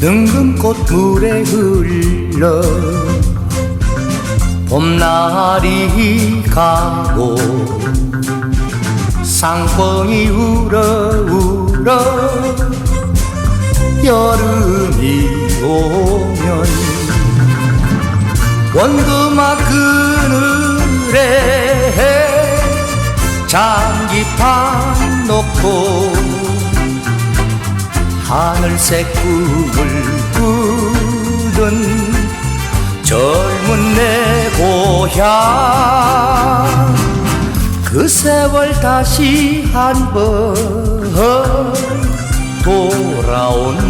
능금 꽃 물에 흘 러 봄날이 가고 쌍꺼이 울어 울어 여름이 오면 원두막 그늘에 장기판 놓고 하늘색 꿈을 꾸던 젊은 내 고향. 그 세월 다시 한번 돌아온다면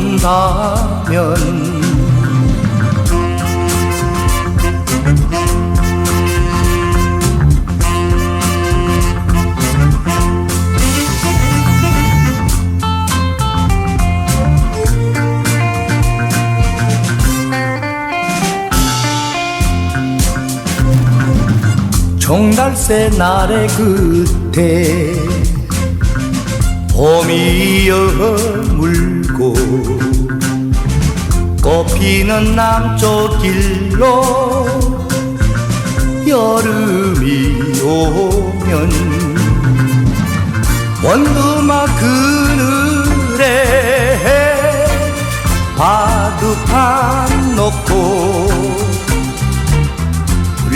종달새 날의 끝에 봄이 여물고 꽃피는 남쪽 길로 여름이 오면 원두막 그늘에 바둑판 놓고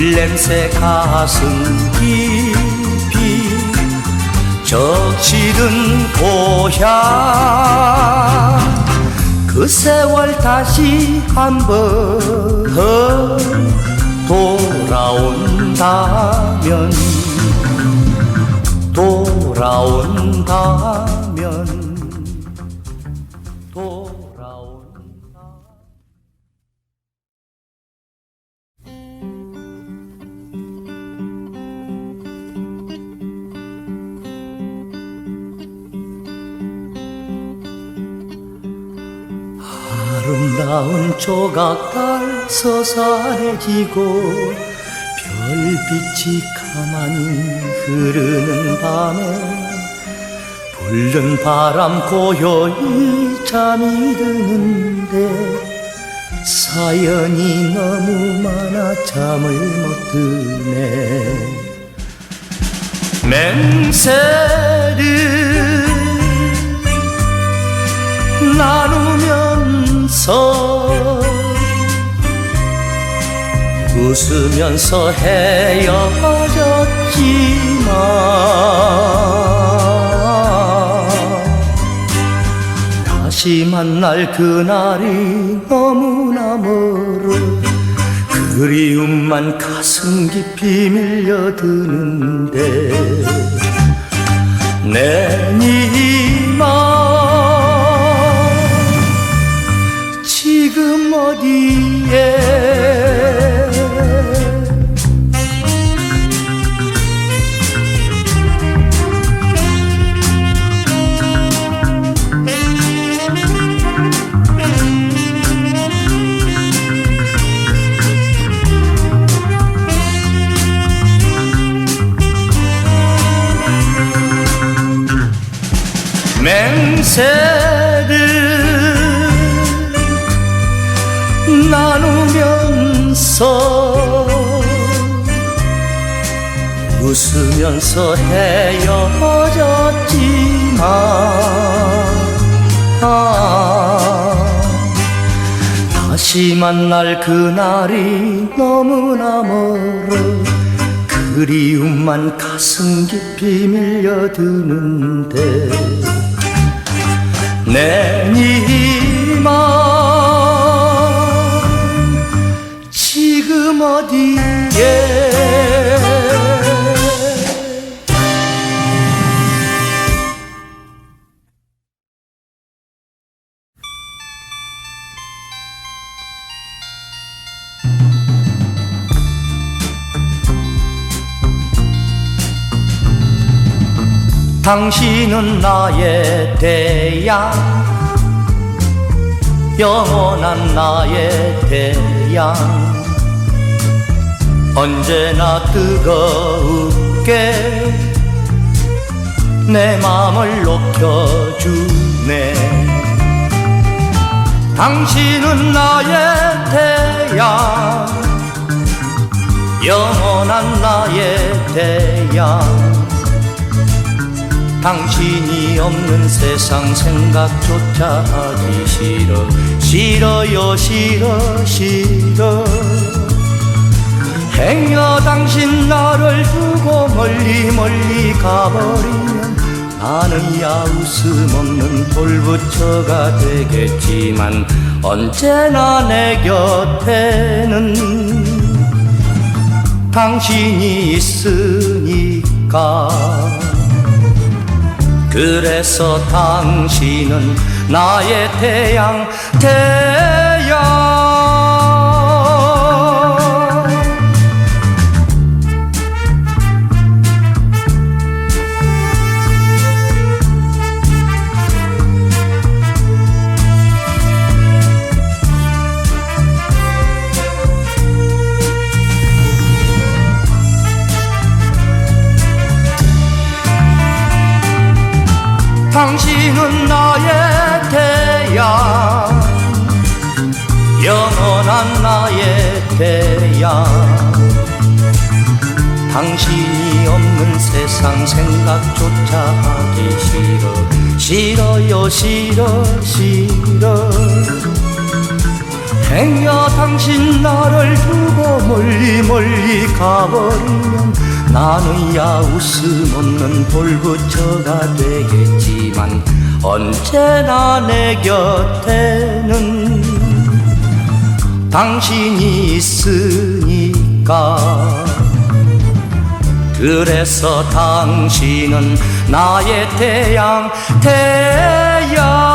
불냄새 가슴 깊이 적시는 고향. 그 세월 다시 한번 돌아온다면 돌아온다면 아름다운 조각달 서산해지고 별빛이 가만히 흐르는 밤에 불는 바람 고요히 잠이 드는데 사연이 너무 많아 잠을 못 드네. 맹세를 나누면 서 웃으면서 헤어졌지만. 다시 만날 그날이 너무나 멀어 그리움만 가슴 깊이 밀려드는데. 내니마 지금 어 나누면서 웃으면서 헤어졌지만 아, 다시 만날 그날이 너무나 멀어 그리움만 가슴 깊이 밀려드는데 내니만 어디에 당신은 나의 대양 영원한 나의 대양 언제나 뜨겁게. 내 맘을 녹여주네. 당신은 나의 태양. 영원한 나의 태양. 당신이 없는 세상 생각조차 하기 싫어. 싫어요 싫어 싫어 행여 당신 나를 두고 멀리 멀리 가버리면 나는 야 웃음 없는 돌부처가 되겠지만 언제나 내 곁에는 당신이 있으니까. 그래서 당신은 나의 태양 태 당신은 나의 태양. 영원한 나의 태양. 당신이 없는 세상 생각조차 하기 싫어. 싫어요 싫어 싫어. 행여 당신 나를 두고 멀리 멀리 가버리면 나는 야 웃음 없는 돌부처가 되겠지만 언제나 내 곁에는 당신이 있으니까. 그래서 당신은 나의 태양 태양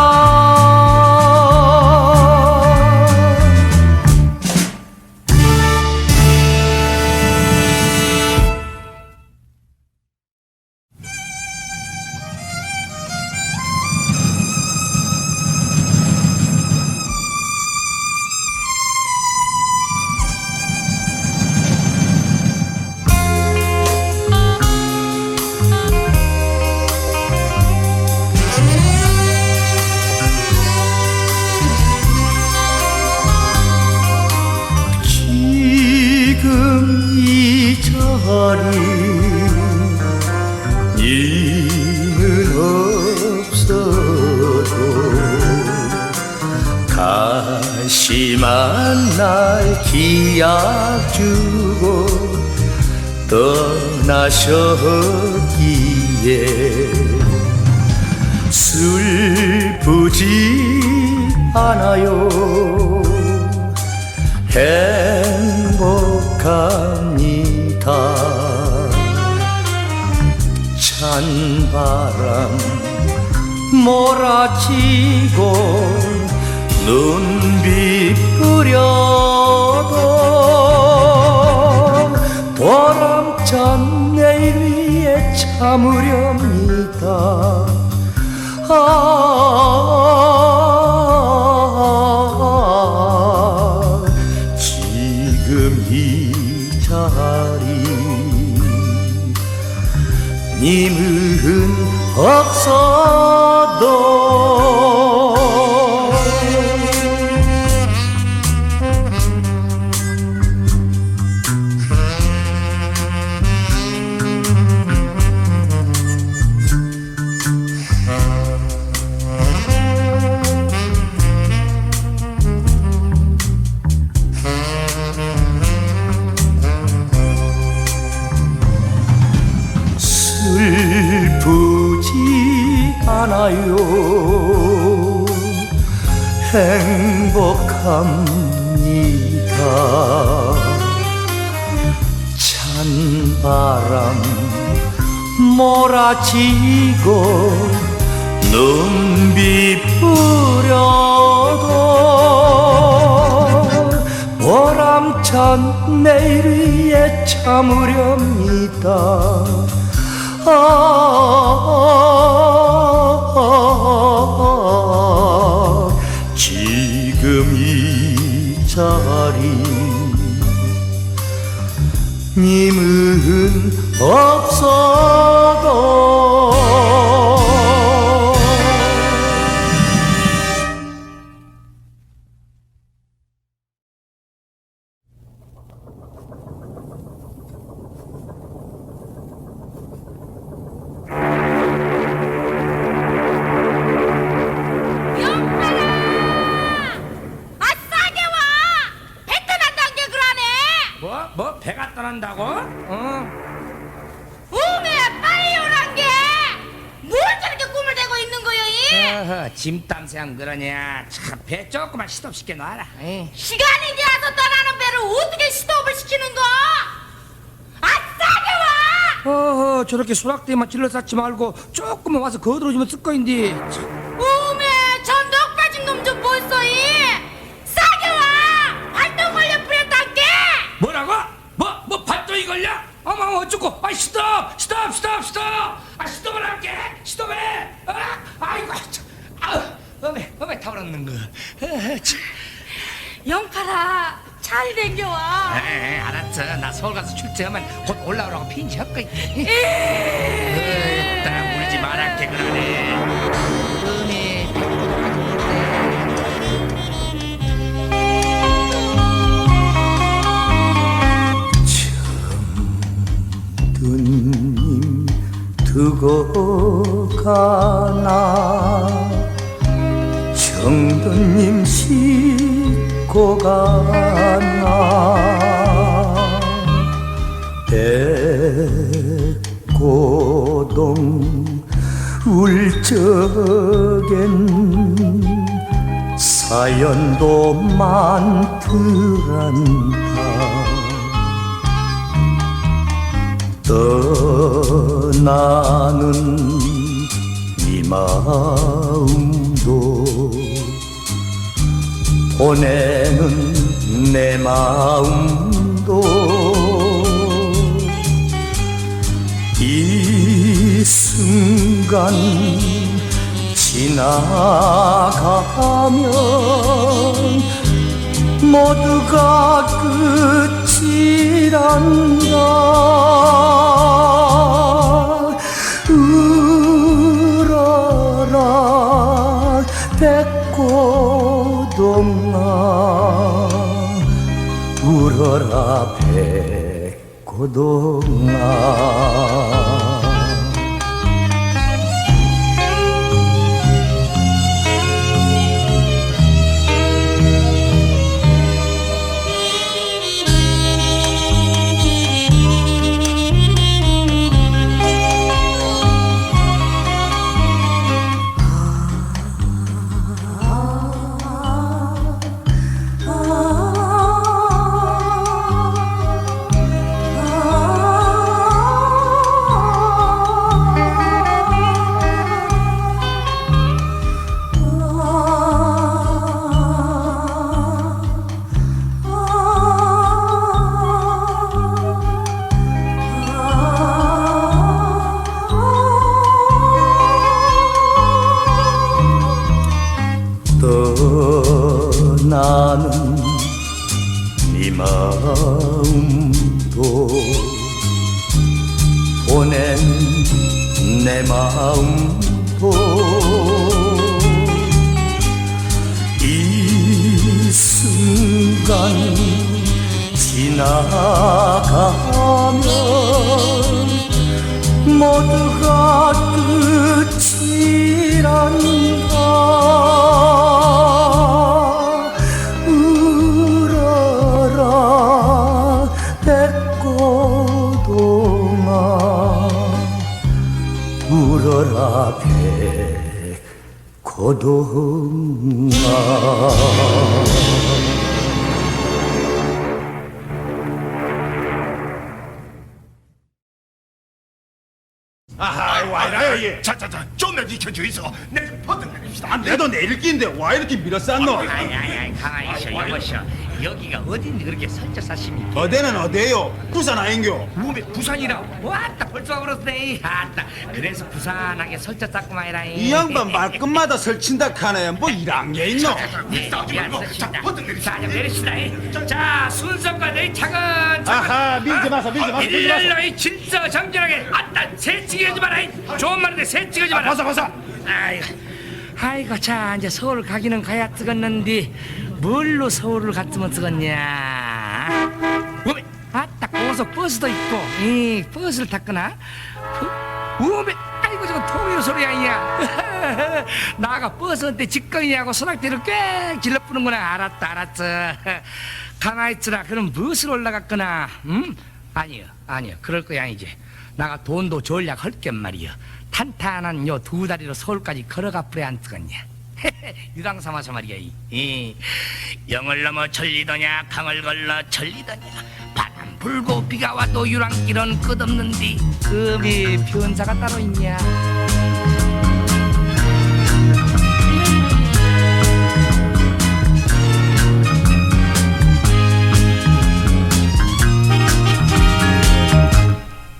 슬프지 않아요. 행복합니다. 찬바람 몰아치고 눈비 뿌려도 보람찬 내일 위에 참으렵니다 아, 지금 이 자리 님은 없어도 참으렵니다 아 지금 이 자리 님은 없어도 어허, 짐 땀새 안 그러냐 참 배 조금만 시덥시켜 놔라 에이. 시간이 되어서 떠나는 배를 어떻게 스톱을 시키는 거? 아싸게 와! 어허 저렇게 수락대만 질러쌌지 말고 조금만 와서 거들어주면 쓸 거인데 참. 우메 저 넉빠진 놈 좀 보소 이! 싸게 와! 활동 걸려 뿌렸단 게! 뭐라고? 뭐? 뭐 발동이 걸려? 어머 어쩌고 아 스톱 스톱 스톱 스톱 아 스톱을 할게 스톱해 아, 아이고 참. 아우 어메 어메 타버렸는 거. 참. 영팔아 잘 댕겨와. 에이, 알았어. 나 서울 가서 출제하면 곧 올라오라고 핀지 할 거야 에이, 나 울지 말할게 그러네. 두님 두고 가나 정든님 싣고 가나. 백고동 울 적엔 사연도 많더란다 떠나는 이 마음도 보내는 내 마음도 이 순간 지나가면 모두가 끝이란다. 울어라 백 고동아 울어라 백고동아 지나가면 모두가 끝이란다. 울어라 백고동아 울어라 백고동아 예. 자자자, 좀내 지켜줘 있어. 내좀 퍼뜩 내립시다. 아, 내도 내일 끼인데 와 이렇게 밀어쌌노? 아이 아이 아이 가만히 있어 여보시오 여기가 어딘지 그렇게 설정 사심이 어디는 어디에요? 부산 아닌겨? 우메 부산이라 왔다 벌써 와버렸네 아따 그래서 부산하게 설정 짰구만이라 이 양반 말끝마다 설친다 카네 뭐 일한 게 있노? 네, 자, 자, 내립시다. 자, 순서가 내 차근차근. 아하, 밀지 마소, 밀지 마소, 밀지. 일렬로 이 진짜 정진하게. 아따, 새치기 하지 마라. 이. 좋은 말인데 새치기 하지 마라. 벗어, 벗어. 아이고, 아이고, 자, 이제 서울 가기는 가야 뜨겠는데 뭘로 서울을 갔으면 뜨겠냐? 어메, 아따, 고속 버스도 있고, 이 버스를 탔거나. 우메, 아이고 저거 통일호 소리야 이야. 나가 버스한테 직거이하고 소낙대를 꽤 질러뿌는구나. 알았다 알았어. 가만히 있으라. 그럼 무엇을 올라갔거나 음? 아니요 아니요. 그럴 거야 이제. 나가 돈도 전략 할게 말이여. 탄탄한 요 두 다리로 서울까지 걸어가 뿌려 안 뜨겠냐 유랑 삼아서 말이야 이, 이 영을 넘어 천리더냐 강을 걸러 천리더냐. 바람 불고 비가 와도 유랑길은 끝없는디. 금이 변사가 따로 있냐?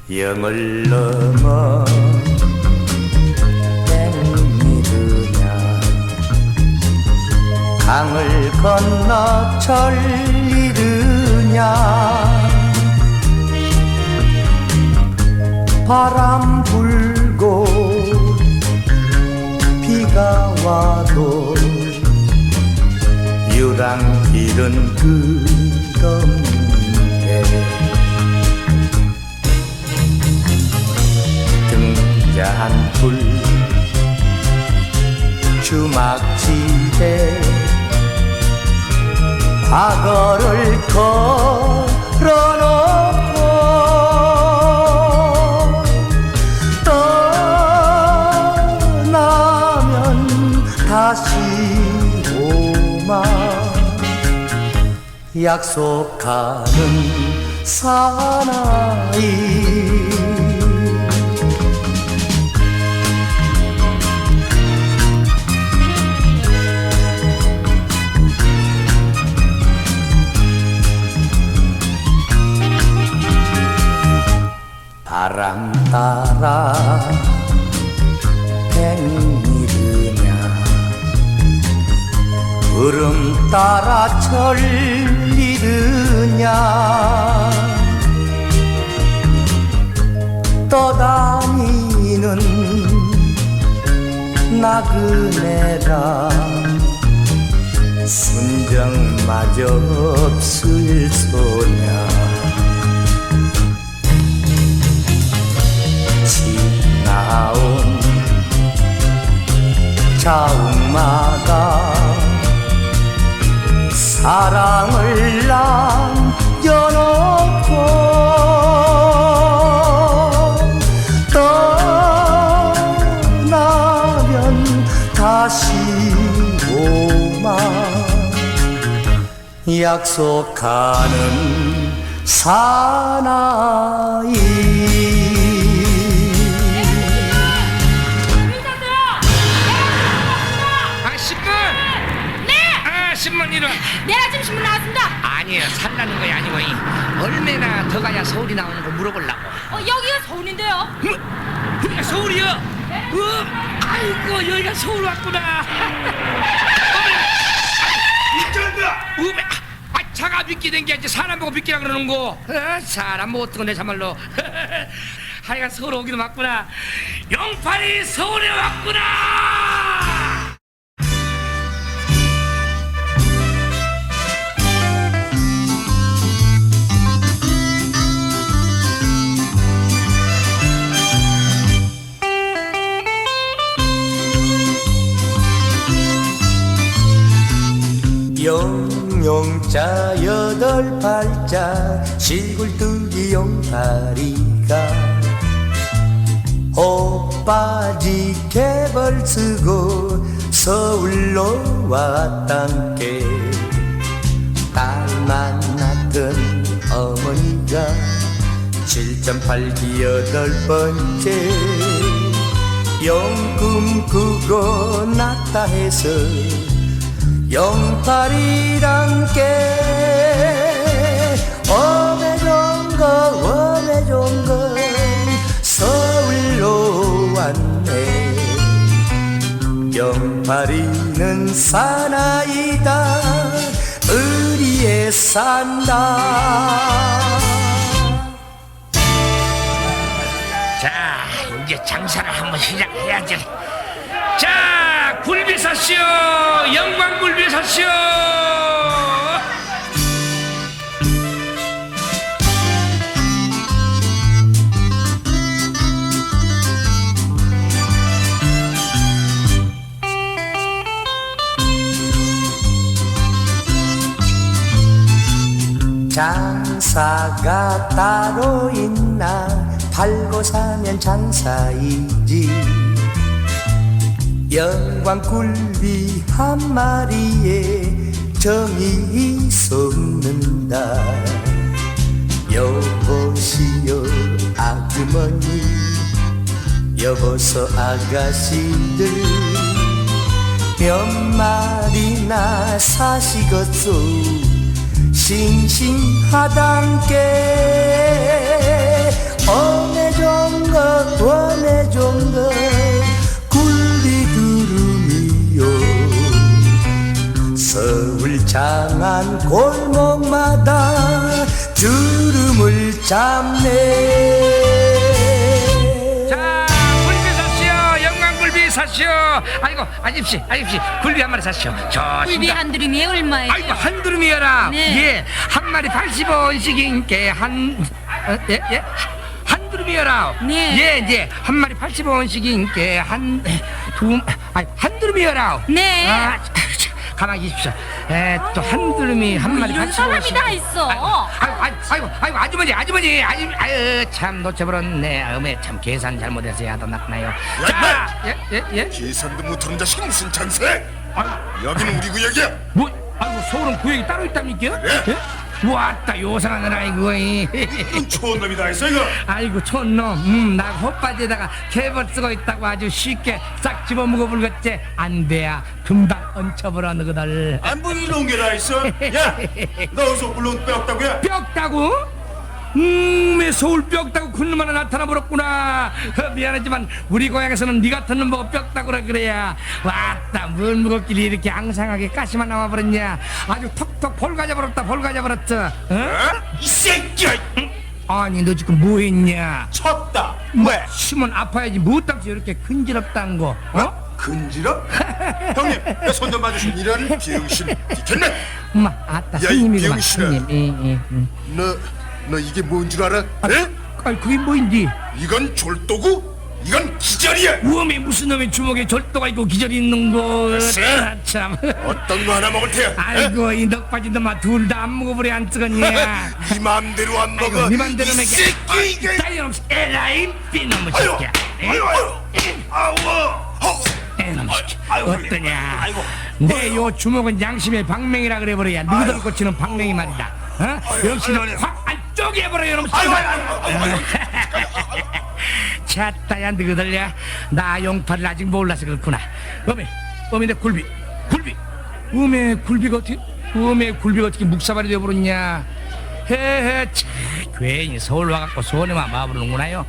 영을 넘어 강을 건너 천리르냐? 바람 불고 비가 와도 유랑길은 끝없는 과거를 걸어놓고 떠나면 다시 오마. 약속하는 사나이 바람 따라 팽이르냐? 구름 따라 천리르냐? 떠다니는 나그네라 순정마저 없을 소냐 지나온 자웅마다 사랑을 남겨놓고 떠나면 다시 오마 약속하는 사나이 살라는 거야 아니고 이 얼마나 더 가야 서울이 나오는 거 물어보려고 어, 여기가 서울인데요. 뭐? 여기가 서울이야? 어? 아이고 여기가 서울 왔구나 우메 아 차가 비끼 된게 아니지 사람 보고 비끼라 그러는 거 어, 사람 못 듣고 내 참말로 하여간 서울 오기도 맞구나 영팔이 서울에 왔구나 자 여덟 발자 시골뜨기 용다리가 옷바지 개벌 쓰고 서울로 왔단께 딸 만났던 어머니가 7.8 기 여덟 번째 용금 그거 났다 해서 영팔이랑 께 어메종거 어메종거 서울로 왔네. 영팔이는 사나이다. 의리에 산다. 자, 이제 장사를 한번 시작해야지. 자, 굴비 사시오, 영광 굴비 사시오. 장사가 따로 있나? 팔고 사면 장사이지 영광굴비 한 마리에 정이 솟는다. 여보시오 아주머니. 여보소 아가씨들. 몇 마리나 사시겠소? 싱싱하단께. 어느 정도 어느 정도 서울 장안 골목마다 주름을 잡네 자, 굴비 사시오, 영광 굴비 사시오. 아이고, 아집시, 아집시, 굴비 한 마리 사시오. 저 굴비 한 드림이 얼마예요? 아이고 한 두루미여라. 네. 예, 한 마리 80원씩인게 한 어, 예, 예. 한 두루미여라. 네. 예, 예. 한 마리 80원씩인게 한두 아니 한 두루미여라. 네. 아, 참, 가만히 계십시오. 에, 또 한 두루미 한뭐 마리 이런 80원씩. 사람이 다 있어. 아이고, 아이고, 아이고, 아이고, 아주머니, 아주머니, 아주, 아유, 참 놓쳐버렸네. 어메, 참 계산 잘못해서 야도 났나요. 자, 예, 예, 예. 계산도 못하는 자식이 무슨 장사해? 여기는 우리 구역이야. 뭐, 아이고, 서울은 구역이 따로 있답니까? 네. 예? 왔다, 요상한 아이고, 이. 좋은 놈이다 했어 이거. 아이고 촌놈 음, 나 헛바지에다가 개벌 쓰고 있다고 아주 쉽게 싹 집어먹어 불겠지 안 돼야 금방 얹혀버려 너희들 안뭐 이런 게다 있어? 야, 너 어디서 물론 빼었다고야? 뼈다고? 음, 왜 서울 뼈다고 굴름 하나 나타나 버렸구나 어, 미안하지만 우리 고향에서는 네 같은 놈 보고 뼈다구라 그래야 왔다 뭘 무겁길래 이렇게 앙상하게 가시만 나와버렸냐 아주 턱턱 볼 가져 버렸다 볼 가져 버렸어 어? 어? 이 새끼야, 아니 너 지금 뭐 했냐 쳤다. 뭐 심은 아파야지 무엇답지 이렇게 근지럽다는 거 어? 근지러? 형님, 손 좀 봐주신 이런 비응신. 됐네. 엄마 아따 야, 이 예, 예, 음. 너, 너 이게 뭔 줄 알아? 에? 아이 그게 뭐인지 이건 졸도고, 이건 기절이야. 우엄에 무슨 놈의 주먹에 절도가 있고 기절이 있는 거 글쎄. 아, 참 어떤 거 하나 먹을 테야. 에? 아이고 이 넉바지 놈아 둘 다 안 먹어버려 안 뜨겠냐 네 맘대로 안 먹어. 아이고 네 맘대로 이 먹게 새끼 이게. 따위놈 에라이 삐놈의 아유, 새끼야 아유, 아유, 아우, 아우. 에놈 새끼 아유, 어떠냐 아이고. 내 요 주먹은 양심의 방맹이라 그래버려야 너희들 꽂히는 방맹이 말이다 어? 역시 아 확안 쪼개버려 이놈. 아유. 찼다야 너희들야 나 용팔을 아직 몰라서 그렇구나. 어메 어메 내 굴비 굴비. 어메 굴비가 어떻게 어메 굴비가 어떻게 묵사발이 되어버렸냐. 헤헤 참 괜히 서울 와갖고 소원에만 마부르는구나요.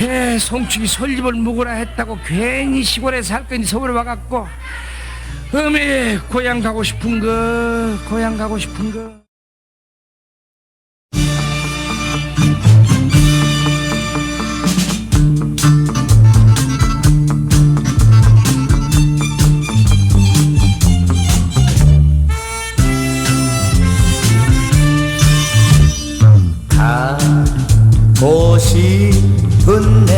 에 송축이 솔집을 묵으라 했다고 괜히 시골에 살 거니 서울에 와갖고. 어메 고향 가고 싶은 거 고향 가고 싶은 거 싶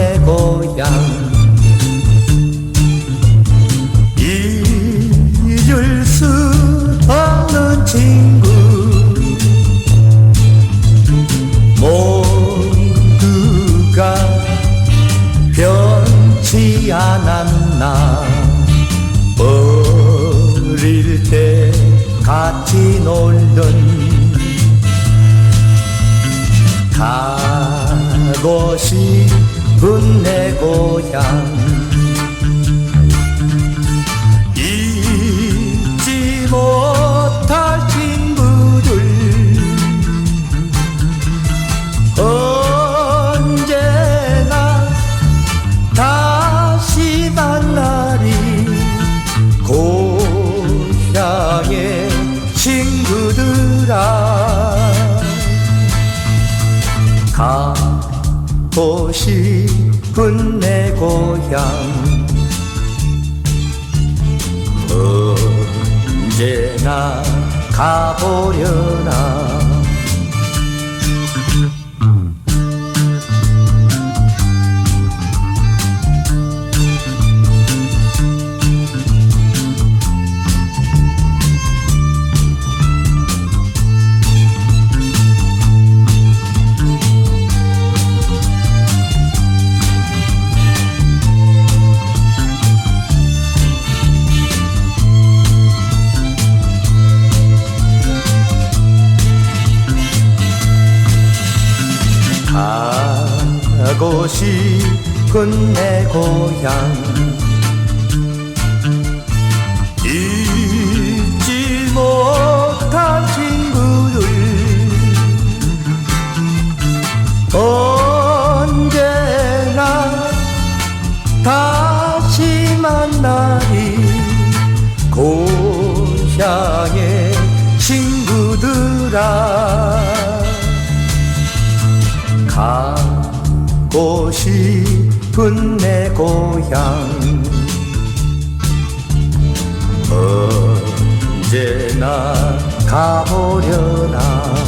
싶은 내 고향. 언제나 가보려나 가고 싶은 내 고향. 잊지 못한 친구들. 언제나 다시 만나리 고향의 친구들아. 가 고 싶은 내 고향. 언제나 가보려나